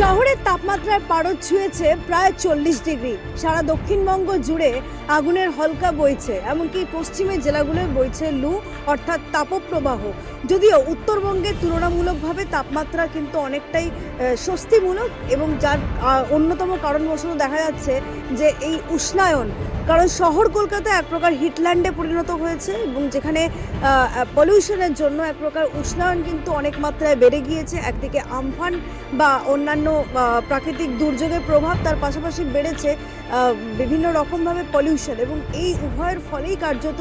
শহরের তাপমাত্রার পারদ ছুঁয়েছে প্রায় চল্লিশ ডিগ্রি। সারা দক্ষিণবঙ্গ জুড়ে আগুনের হলকা বইছে, এমনকি পশ্চিমের জেলাগুলোয় বইছে লু, অর্থাৎ তাপপ্রবাহ। যদিও উত্তরবঙ্গে তুলনামূলকভাবে তাপমাত্রা কিন্তু অনেকটাই স্বস্তিমূলক এবং যার অন্যতম কারণবশত দেখা যাচ্ছে যে এই উষ্ণায়ন কারণ শহর কলকাতা এক প্রকার হিটল্যান্ডে পরিণত হয়েছে এবং যেখানে পলিউশনের জন্য এক প্রকার উষ্ণায়ন কিন্তু অনেক মাত্রায় বেড়ে গিয়েছে। একদিকে আমফান বা অন্যান্য প্রাকৃতিক দুর্যোগের প্রভাব তার পাশাপাশি বেড়েছে বিভিন্ন রকমভাবে পলিউশন এবং এই উভয়ের ফলেই কার্যত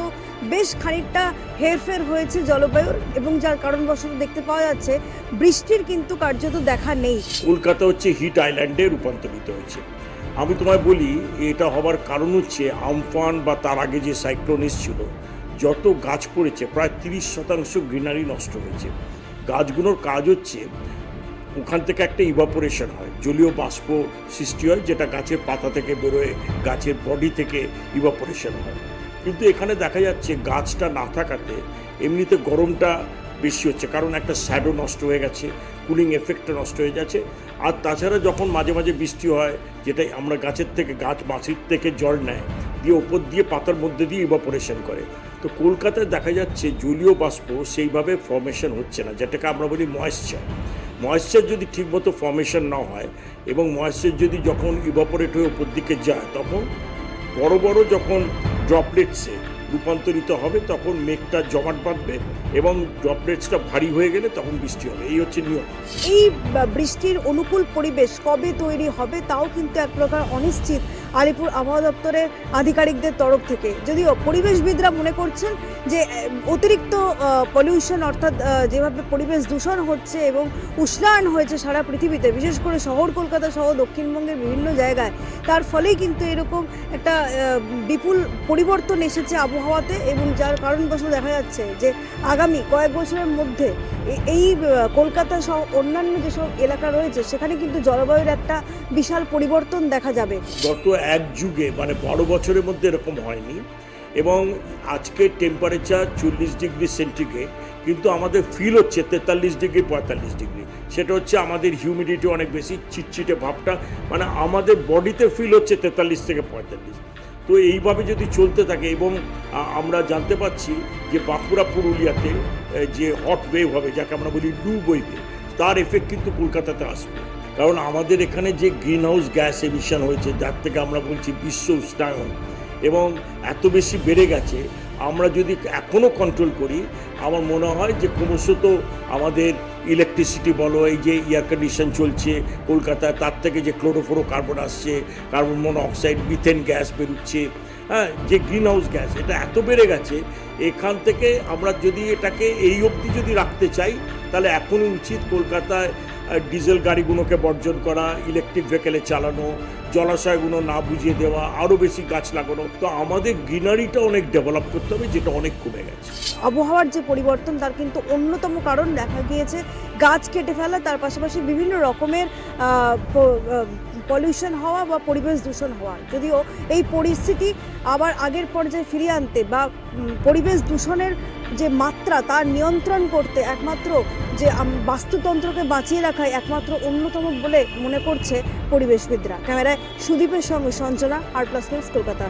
বেশ খানিকটা হেরফের হয়েছে জলবায়ুর এবং যার কারণবশত দেখতে পাওয়া যাচ্ছে বৃষ্টির কিন্তু কার্যত দেখা নেই। কলকাতা হচ্ছে হিট আইল্যান্ডে রূপান্তরিত হয়েছে। আমি তোমায় বলি, এটা হবার কারণ হচ্ছে আমফান বা তার আগে যে সাইক্লোন এসেছিল যত গাছ পড়েছে, প্রায় তিরিশ শতাংশ গ্রিনারি নষ্ট হয়েছে। গাছগুলোর কাজ হচ্ছে ওখান থেকে একটা ইভাপোরেশন হয়, জলীয় বাষ্প সৃষ্টি হয়, যেটা গাছের পাতা থেকে বেরোয়, গাছের বডি থেকে ইভাপোরেশন হয়। কিন্তু এখানে দেখা যাচ্ছে গাছটা না থাকাতে এমনিতে গরমটা বেশি হচ্ছে, কারণ একটা শ্যাডো নষ্ট হয়ে গেছে কুলিং এফেক্টটা নষ্ট হয়ে যাচ্ছে। আর তাছাড়া যখন মাঝে মাঝে বৃষ্টি হয় যেটাই আমরা গাছের থেকে, গাছ মাছির থেকে জল নেয়, দিয়ে ওপর দিয়ে পাতার মধ্যে দিয়ে ইভাপোরেশন করে। তো কলকাতায় দেখা যাচ্ছে জলীয় বাষ্প সেইভাবে ফর্মেশন হচ্ছে না, যেটাকে আমরা বলি ময়েশ্চার ময়েশ্চার যদি ঠিকমতো ফর্মেশন না হয় এবং ময়েশ্চার যদি যখন ইভাপোরেট হয়ে ওপর দিকে যায়, তখন বড় বড় যখন ড্রপলেটসে রূপান্তরিত হবে, তখন মেঘটা জমাট বাঁধবে এবং ড্রপলেটসটা ভারী হয়ে গেলে তখন বৃষ্টি হবে। এই হচ্ছে নিয়ম। এই বৃষ্টির অনুকূল পরিবেশ কবে তৈরি হবে, তাও কিন্তু এক প্রকার অনিশ্চিত। আলিপুর আবহাওয়া দপ্তরের আধিকারিকদের তরফ থেকে। যদিও পরিবেশবিদরা মনে করছেন যে অতিরিক্ত পলিউশন অর্থাৎ যেভাবে পরিবেশ দূষণ হচ্ছে এবং উষ্ণায়ন হয়েছে সারা পৃথিবীতে, বিশেষ করে শহর কলকাতা সহ দক্ষিণবঙ্গের বিভিন্ন জায়গায়, তার ফলেই কিন্তু এরকম একটা বিপুল পরিবর্তন এসেছে আবহাওয়াতে এবং যার কারণবশত দেখা যাচ্ছে যে, আগামী কয়েক বছরের মধ্যে এই কলকাতা সহ অন্যান্য যেসব এলাকা রয়েছে, সেখানে কিন্তু জলবায়ুর একটা বিশাল পরিবর্তন দেখা যাবে। গত এক যুগে মানে বারো বছরের মধ্যে এরকম হয়নি। এবং আজকে টেম্পারেচার চল্লিশ ডিগ্রি সেন্টিগ্রেড, কিন্তু আমাদের ফিল হচ্ছে তেতাল্লিশ ডিগ্রি, পঁয়তাল্লিশ ডিগ্রি। সেটা হচ্ছে আমাদের হিউমিডিটি অনেক বেশি, চিটচিটে ভাবটা মানে আমাদের বডিতে ফিল হচ্ছে তেতাল্লিশ থেকে পঁয়তাল্লিশ। তো এইভাবে যদি চলতে থাকে, এবং আমরা জানতে পাচ্ছি যে বাঁকুড়া, পুরুলিয়াতে যে হট ওয়েভ হবে, যাকে আমরা বলি লু বইবে তার এফেক্ট কিন্তু কলকাতাতে আসবে। কারণ আমাদের এখানে যে গ্রিন হাউস গ্যাস এমিশন হয়েছে, যার থেকে আমরা বলছি বিশ্ব উষ্ণায়ন, এবং এত বেশি বেড়ে গেছে, আমরা যদি এখনও কন্ট্রোল করি, আমার মনে হয় যে ক্রমশত আমাদের ইলেকট্রিসিটি বলো, এই যে এয়ার কন্ডিশন চলছে কলকাতায়, তার থেকে যে ক্লোরোফোরো কার্বন আসছে কার্বন মনোঅক্সাইড মিথেন গ্যাস বেরোচ্ছে হ্যাঁ যে গ্রিন হাউস গ্যাস এটা এত বেড়ে গেছে, এখান থেকে আমরা যদি এটাকে এই অবধি যদি রাখতে চাই, তাহলে এখনই উচিত কলকাতায় ডিজেল গাড়িগুলোকে বর্জন করা ইলেকট্রিক ভেহিকেলে চালানো, জলাশয়গুলো না বুঝিয়ে দেওয়া আরও বেশি গাছ লাগানো। তো আমাদের গ্রিনারিটা অনেক ডেভেলপ করতে হবে, যেটা অনেক কমে গেছে। আবহাওয়ার যে পরিবর্তন, তার কিন্তু অন্যতম কারণ দেখা গিয়েছে, গাছ কেটে ফেলা, তার পাশাপাশি বিভিন্ন রকমের পলিউশন হওয়া বা পরিবেশ দূষণ হওয়া। যদিও এই পরিস্থিতি আবার আগের পর্যায়ে ফিরিয়ে আনতে বা পরিবেশ দূষণের যে মাত্রা তার নিয়ন্ত্রণ করতে একমাত্র যে বাস্তুতন্ত্রকে বাঁচিয়ে রাখায় একমাত্র অন্যতম বলে মনে করছে পরিবেশবিদরা। ক্যামেরায় সুদীপের সঙ্গে Sanchana R plus news Kolkata.